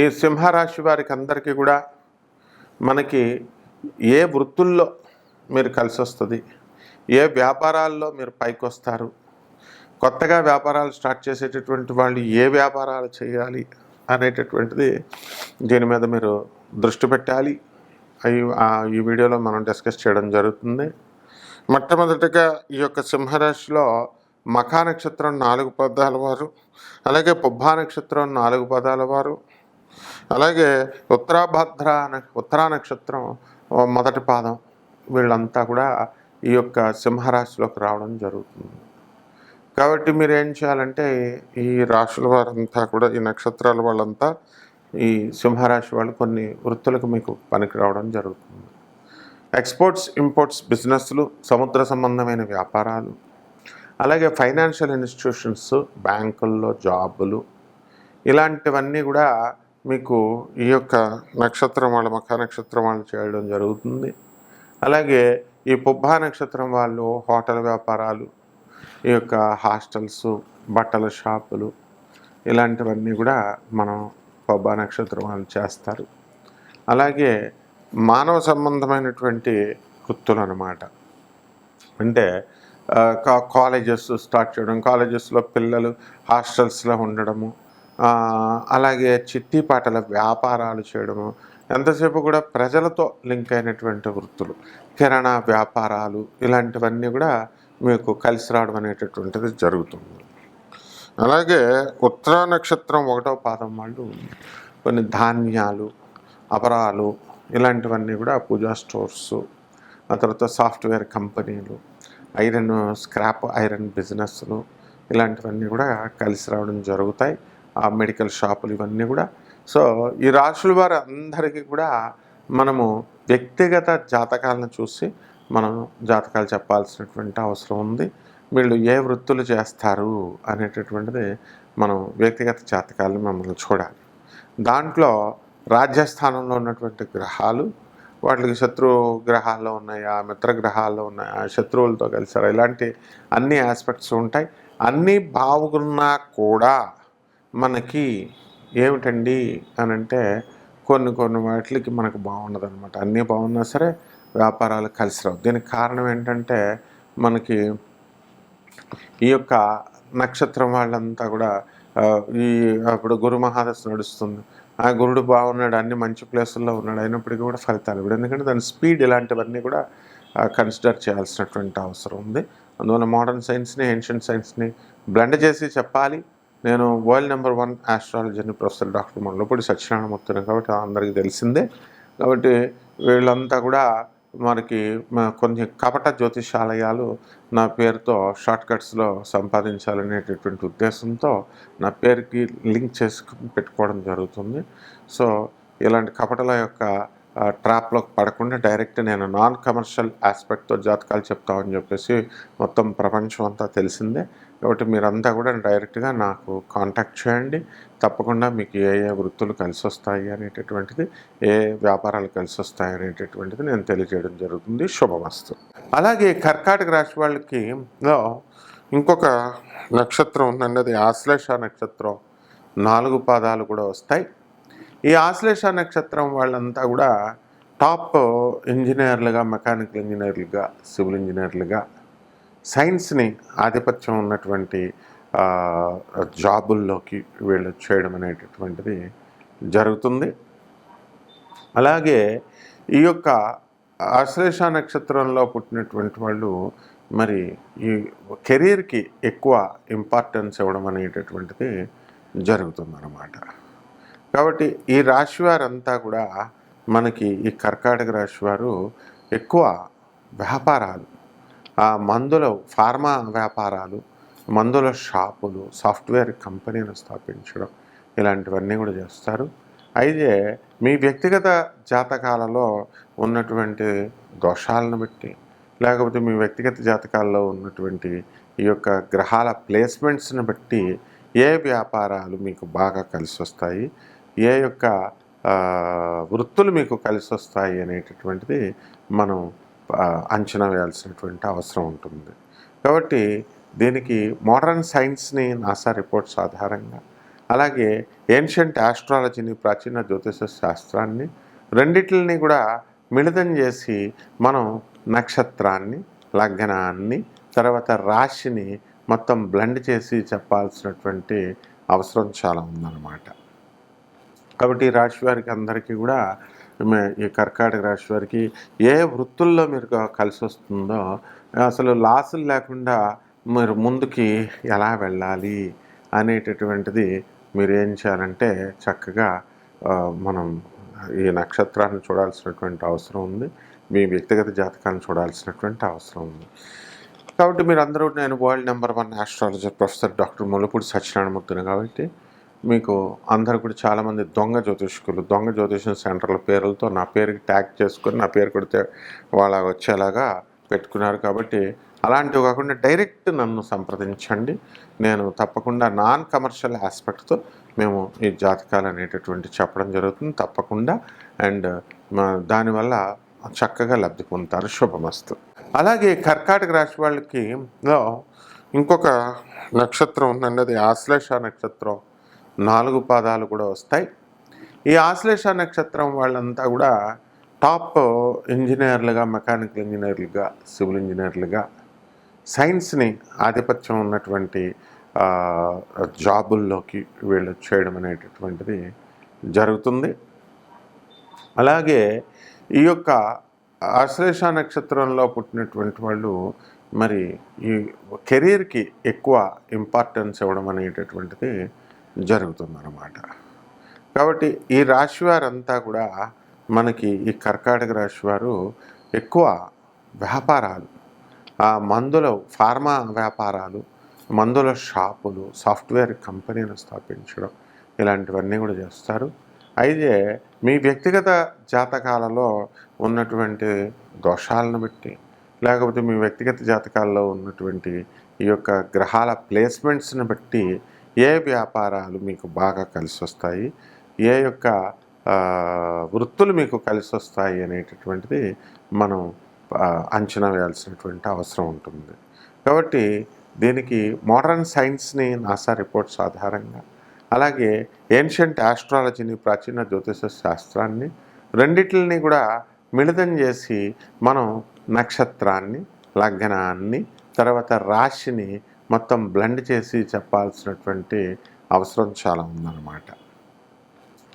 ఈ సింహరాశి వారికి అందరికీ కూడా మనకి ఏ వృత్తుల్లో మీరు కలిసి వస్తుంది ఏ వ్యాపారాల్లో మీరు పైకి వస్తారు కొత్తగా వ్యాపారాలు స్టార్ట్ చేసేటటువంటి వాళ్ళు ఏ వ్యాపారాలు చేయాలి అనేటటువంటిది దీని మీద మీరు దృష్టి పెట్టాలి. అవి ఆ ఈ వీడియోలో మనం డిస్కస్ చేయడం జరుగుతుంది. మొట్టమొదటిగా ఈ యొక్క సింహరాశిలో మఖా నక్షత్రం నాలుగు పదాల వారు అలాగే పుబ్బా నక్షత్రం నాలుగు పదాల వారు అలాగే ఉత్తరాభద్ర ఉత్తరా నక్షత్రం మొదటి పాదం వీళ్ళంతా కూడా ఈ యొక్క సింహరాశిలోకి రావడం జరుగుతుంది. కాబట్టి మీరు ఏం చేయాలంటే ఈ రాశుల వారంతా కూడా ఈ నక్షత్రాల వాళ్ళంతా ఈ సింహరాశి వాళ్ళు కొన్ని వృత్తులకు మీకు పనికి రావడం జరుగుతుంది. ఎక్స్పోర్ట్స్ ఇంపోర్ట్స్ బిజినెస్లు సముద్ర సంబంధమైన వ్యాపారాలు అలాగే ఫైనాన్షియల్ ఇన్స్టిట్యూషన్స్ బ్యాంకుల్లో జాబులు ఇలాంటివన్నీ కూడా మీకు ఈ యొక్క నక్షత్రం వాళ్ళ మఖా నక్షత్రం వాళ్ళు చేయడం జరుగుతుంది. అలాగే ఈ పుబ్బా నక్షత్రం వాళ్ళు హోటల్ వ్యాపారాలు ఈ యొక్క హాస్టల్స్ బట్టల షాపులు ఇలాంటివన్నీ కూడా మనం పుబ్బా నక్షత్రం వాళ్ళు చేస్తారు. అలాగే మానవ సంబంధమైనటువంటి వృత్తులు అన్నమాట. అంటే కా- కాలేజెస్ స్టార్ట్ చేయడం కాలేజెస్లో పిల్లలు హాస్టల్స్లో ఉండడము అలాగే చిట్టి పాటల వ్యాపారాలు చేయడము ఎంతసేపు కూడా ప్రజలతో లింక్ అయినటువంటి వృత్తులు కిరాణా వ్యాపారాలు ఇలాంటివన్నీ కూడా మీకు కలిసి రావడం అనేటటువంటిది జరుగుతుంది. అలాగే ఉత్తర నక్షత్రం ఒకటో పాదం వాళ్ళు కొన్ని ధాన్యాలు అపరాలు ఇలాంటివన్నీ కూడా పూజా స్టోర్స్ ఆ తర్వాత సాఫ్ట్వేర్ కంపెనీలు ఐరన్ స్క్రాప్ ఐరన్ బిజినెస్లు ఇలాంటివన్నీ కూడా కలిసి రావడం జరుగుతాయి. ఆ మెడికల్ షాపులు ఇవన్నీ కూడా. సో ఈ రాశుల వారి అందరికీ కూడా మనము వ్యక్తిగత జాతకాలను చూసి మనం జాతకాలు చెప్పాల్సినటువంటి అవసరం ఉంది. వీళ్ళు ఏ వృత్తులు చేస్తారు అనేటటువంటిది మనం వ్యక్తిగత జాతకాలను మమ్మల్ని చూడాలి. దాంట్లో రాజ్యస్థానంలో ఉన్నటువంటి గ్రహాలు వాటికి శత్రు గ్రహాల్లో ఉన్నాయా మిత్ర గ్రహాల్లో ఉన్నాయా శత్రువులతో కలిసారా ఇలాంటి అన్ని ఆస్పెక్ట్స్ ఉంటాయి. అన్నీ బాగున్నా కూడా మనకి ఏమిటండి అని అంటే కొన్ని కొన్ని వాటికి మనకు బాగుండదు అనమాట అన్నీ బాగున్నా సరే వ్యాపారాలు కలిసి రావు. దీనికి కారణం ఏంటంటే మనకి ఈ యొక్క నక్షత్రం వాళ్ళంతా కూడా ఈ అప్పుడు గురు మహాదశ నడుస్తుంది. ఆ గురుడు బాగున్నాడు అన్ని మంచి ప్లేసుల్లో ఉన్నాడు అయినప్పటికీ కూడా ఫలితాలు ఇప్పుడు ఎందుకంటే దాని స్పీడ్ ఇలాంటివన్నీ కూడా కన్సిడర్ చేయాల్సినటువంటి అవసరం ఉంది. అందువల్ల మోడర్న్ సైన్స్ని ఏన్షియంట్ సైన్స్ని బ్లెండ్ చేసి చెప్పాలి. నేను వరల్డ్ నెంబర్ వన్ ఆస్ట్రాలజీని ప్రొఫెసర్ డాక్టర్ మండలపూడి సత్యనారాయణమూర్తిని కాబట్టి అందరికీ తెలిసిందే. కాబట్టి వీళ్ళంతా కూడా మనకి కొన్ని కపట జ్యోతిషాలయాలు నా పేరుతో షార్ట్ కట్స్లో సంపాదించాలనేటటువంటి ఉద్దేశంతో నా పేరుకి లింక్ చేసి పెట్టుకోవడం జరుగుతుంది. సో ఇలాంటి కపటల యొక్క ట్రాప్లోకి పడకుండా డైరెక్ట్ నేను నాన్ కమర్షియల్ ఆస్పెక్ట్తో జాతకాలు చెప్తామని చెప్పేసి మొత్తం ప్రపంచం అంతా తెలిసిందే. కాబట్టి మీరంతా కూడా డైరెక్ట్గా నాకు కాంటాక్ట్ చేయండి. తప్పకుండా మీకు ఏ ఏ వృత్తులు కలిసి వస్తాయి అనేటటువంటిది ఏ వ్యాపారాలు కలిసి వస్తాయి అనేటటువంటిది నేను తెలియజేయడం జరుగుతుంది. శుభమస్తు. అలాగే కర్కాటక రాశి వాళ్ళకి లో ఇంకొక నక్షత్రం ఉందండి అది ఆశ్లేష నక్షత్రం. నాలుగు పాదాలు కూడా వస్తాయి. ఈ ఆశ్లేష నక్షత్రం వాళ్ళంతా కూడా టాప్ ఇంజనీర్లుగా మెకానికల్ ఇంజనీర్లుగా సివిల్ ఇంజనీర్లుగా సైన్స్ని ఆధిపత్యం ఉన్నటువంటి జాబుల్లోకి వీళ్ళు చేయడం అనేటటువంటిది జరుగుతుంది. అలాగే ఈ యొక్క ఆశ్లేష నక్షత్రంలో పుట్టినటువంటి వాళ్ళు మరి ఈ కెరీర్కి ఎక్కువ ఇంపార్టెన్స్ ఇవ్వడం అనేటటువంటిది జరుగుతుందన్నమాట. కాబట్టి ఈ రాశి వారంతా కూడా మనకి ఈ కర్కాటక రాశి వారు ఎక్కువ వ్యాపారాలు మందుల ఫార్మా వ్యాపారాలు మందుల షాపులు సాఫ్ట్వేర్ కంపెనీలు స్థాపించడం ఇలాంటివన్నీ కూడా చేస్తారు. అయితే మీ వ్యక్తిగత జాతకాలలో ఉన్నటువంటి దోషాలను బట్టి లేకపోతే మీ వ్యక్తిగత జాతకాల్లో ఉన్నటువంటి ఈ యొక్క గ్రహాల ప్లేస్మెంట్స్ని బట్టి ఏ వ్యాపారాలు మీకు బాగా కలిసి వస్తాయి ఏ యొక్క వృత్తులు మీకు కలిసి వస్తాయి అనేటటువంటిది మనం అంచనా వేయాల్సినటువంటి అవసరం ఉంటుంది. కాబట్టి దీనికి మోడర్న్ సైన్స్ని నాసా రిపోర్ట్స్ ఆధారంగా అలాగే ఏన్షియంట్ ఆస్ట్రాలజీని ప్రాచీన జ్యోతిష శాస్త్రాన్ని రెండిటిని కూడా మిళితం చేసి మనం నక్షత్రాన్ని లగ్నాన్ని తర్వాత రాశిని మొత్తం బ్లెండ్ చేసి చెప్పాల్సినటువంటి అవసరం చాలా ఉందన్నమాట. కాబట్టి రాశి వారికి అందరికీ కూడా ఈ కర్కాటక రాశి వారికి ఏ వృత్తుల్లో మీరు కలిసి వస్తుందో అసలు లాసులు లేకుండా మీరు ముందుకి ఎలా వెళ్ళాలి అనేటటువంటిది మీరు ఏం చేయాలంటే చక్కగా మనం ఈ నక్షత్రాన్ని చూడాల్సినటువంటి అవసరం ఉంది. మీ వ్యక్తిగత జాతకాన్ని చూడాల్సినటువంటి అవసరం ఉంది. కాబట్టి మీరు అందరూ నేను world number one astrologer professor doctor Mulapudi సత్యనారాయణమూర్తిని కాబట్టి మీకు అందరు కూడా చాలామంది దొంగ జ్యోతిష్కులు దొంగ జ్యోతిషం సెంటర్ల పేర్లతో నా పేరుకి ట్యాగ్ చేసుకొని నా పేరు కొడితే వాళ్ళ వచ్చేలాగా పెట్టుకున్నారు. కాబట్టి అలాంటివి కాకుండా డైరెక్ట్ నన్ను సంప్రదించండి. నేను తప్పకుండా నాన్ కమర్షియల్ ఆస్పెక్ట్తో మేము ఈ జాతకాలు అనేటటువంటి చెప్పడం జరుగుతుంది. తప్పకుండా. అండ్ దానివల్ల చక్కగా లబ్ధి పొందుతారు. శుభమస్తు. అలాగే కర్కాటక రాశి వాళ్ళకి ఇంకొక నక్షత్రం ఉందండి. అది ఆశ్లేష నక్షత్రం. నాలుగు పాదాలు కూడా వస్తాయి. ఈ ఆశ్లేష నక్షత్రం వాళ్ళంతా కూడా టాప్ ఇంజనీర్లుగా మెకానికల్ ఇంజనీర్లుగా సివిల్ ఇంజనీర్లుగా సైన్స్ని ఆధిపత్యం ఉన్నటువంటి జాబుల్లోకి వీళ్ళు చేయడం అనేటటువంటిది జరుగుతుంది. అలాగే ఈ యొక్క ఆశ్లేష నక్షత్రంలో పుట్టినటువంటి వాళ్ళు మరి ఈ కెరీర్కి ఎక్కువ ఇంపార్టెన్స్ ఇవ్వడం అనేటటువంటిది జరుగుతుందన్నమాట. కాబట్టి ఈ రాశి వారంతా కూడా మనకి ఈ కర్కాటక రాశి వారు ఎక్కువ వ్యాపారాలు ఆ మందుల ఫార్మా వ్యాపారాలు మందుల షాపులు సాఫ్ట్వేర్ కంపెనీలు స్థాపించడం ఇలాంటివన్నీ కూడా చేస్తారు. అయితే మీ వ్యక్తిగత జాతకాలలో ఉన్నటువంటి దోషాలను బట్టి లేకపోతే మీ వ్యక్తిగత జాతకాల్లో ఉన్నటువంటి ఈ యొక్క గ్రహాల ప్లేస్మెంట్స్ని బట్టి ఏ వ్యాపారాలు మీకు బాగా కలిసి వస్తాయి ఏ యొక్క వృత్తులు మీకు కలిసి వస్తాయి అనేటటువంటిది మనం అంచనా వేయాల్సినటువంటి అవసరం ఉంటుంది. కాబట్టి దీనికి మోడర్న్ సైన్స్ని నాసా రిపోర్ట్స్ ఆధారంగా అలాగే ఏన్షియంట్ ఆస్ట్రాలజీని ప్రాచీన జ్యోతిష శాస్త్రాన్ని రెండిటిని కూడా మిళితం చేసి మనం నక్షత్రాన్ని లగ్నాన్ని తర్వాత రాశిని మొత్తం బ్లెండ్ చేసి చెప్పాల్సినటువంటి అవసరం చాలా ఉందన్నమాట.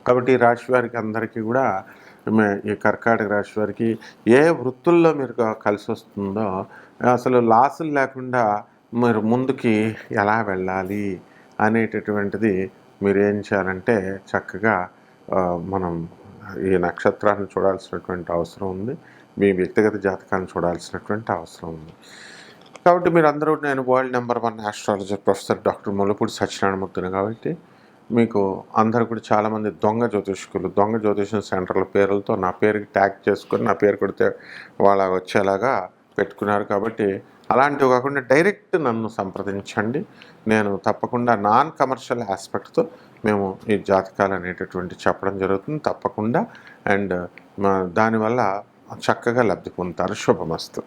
కాబట్టి రాశి వారికి అందరికీ కూడా ఈ కర్కాటక రాశి వారికి ఏ వృత్తుల్లో మీరు కలిసి వస్తుందో అసలు లాసులు లేకుండా మీరు ముందుకి ఎలా వెళ్ళాలి అనేటటువంటిది మీరు ఏం చేయాలంటే చక్కగా మనం ఈ నక్షత్రాన్ని చూడాల్సినటువంటి అవసరం ఉంది. మీ వ్యక్తిగత జాతకాన్ని చూడాల్సినటువంటి అవసరం ఉంది. కాబట్టి మీరు అందరూ నేను world number one astrologer professor doctor Mulupudi సత్యనారాయణమూర్తిని కాబట్టి మీకు అందరు కూడా చాలామంది దొంగ జ్యోతిష్కులు దొంగ జ్యోతిషం సెంటర్ల పేర్లతో నా పేరుకి ట్యాగ్ చేసుకొని నా పేరు కొడితే వాళ్ళ వచ్చేలాగా పెట్టుకున్నారు కాబట్టి అలాంటివి కాకుండా డైరెక్ట్ నన్ను సంప్రదించండి. నేను తప్పకుండా నాన్ కమర్షియల్ ఆస్పెక్ట్తో మేము ఈ జాతకాలు అనేటటువంటి చెప్పడం జరుగుతుంది. తప్పకుండా. అండ్ దానివల్ల చక్కగా లబ్ధి పొందుతారు. శుభమస్తు.